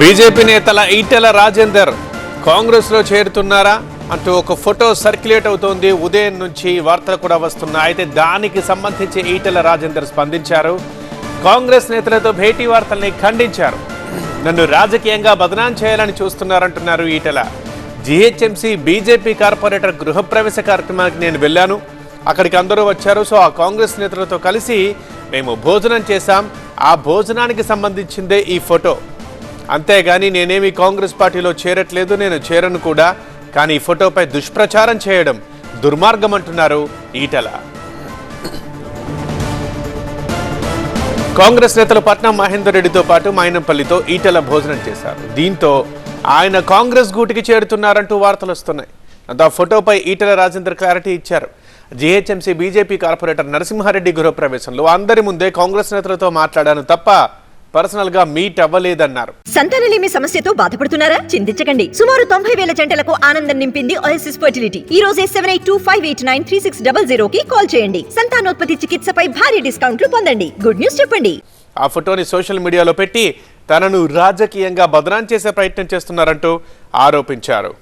BJP నేతల ఈటెల రాజేందర్ కాంగ్రెస్లో చేరుతున్నారా అంటూ ఒక ఫోటో సర్క్యులేట్ అవుతోంది. ఉదయం నుంచి వార్తలు కూడా వస్తున్నాయి. అయితే దానికి సంబంధించి ఈటెల రాజేందర్ స్పందించారు. కాంగ్రెస్ నేతలతో భేటీ వార్తల్ని ఖండించారు. నన్ను రాజకీయంగా బదనాం చేయాలని చూస్తున్నారంటున్నారు ఈటెల. జిహెచ్ఎంసీ బీజేపీ కార్పొరేటర్ గృహప్రవేశ కార్యక్రమానికి నేను వెళ్ళాను. అక్కడికి అందరూ వచ్చారు. సో ఆ కాంగ్రెస్ నేతలతో కలిసి మేము భోజనం చేశాం. ఆ భోజనానికి సంబంధించిందే ఈ ఫోటో. అంతేగాని నేనేమి కాంగ్రెస్ పార్టీలో చేరట్లేదు నేను చేరను కూడా. కానీ ఈ ఫోటోపై దుష్ప్రచారం చేయడం దుర్మార్గం అంటున్నారు ఈటల. కాంగ్రెస్ నేతలు పట్నం మహేందర్ రెడ్డితో పాటు మైనంపల్లితో ఈటల భోజనం చేశారు. దీంతో ఆయన కాంగ్రెస్ గూటికి చేరుతున్నారంటూ వార్తలు వస్తున్నాయి. ఆ ఫోటోపై ఈటల రాజేందర్ క్లారిటీ ఇచ్చారు. జీహెచ్ఎంసీ బీజేపీ కార్పొరేటర్ నరసింహారెడ్డి గృహప్రవేశంలో అందరి ముందే కాంగ్రెస్ నేతలతో మాట్లాడాను తప్ప పర్సనల్గా మీట్ అవ్వలేదన్నారు. సంతానలేమి సమస్యతో బాధపడుతున్నారా? చింతించకండి. సుమారు తొంభై వేల జంటలకు ఆనందం నింపింది ఓఎస్ఎస్ ఫర్టిలిటీ ఈ రోజే seven eight two five eight nine three six double zero కి కాల్ చేయండి. సంతానోత్పత్తి చికిత్సపై భారీ డిస్కౌంట్లు పొందండి. గుడ్ న్యూస్ చెప్పండి. ఆ ఫోటోని సోషల్ మీడియాలో పెట్టి తనను రాజకీయంగా బదనాం చేసే ప్రయత్నం చేస్తున్నారంటూ ఆరోపించారు.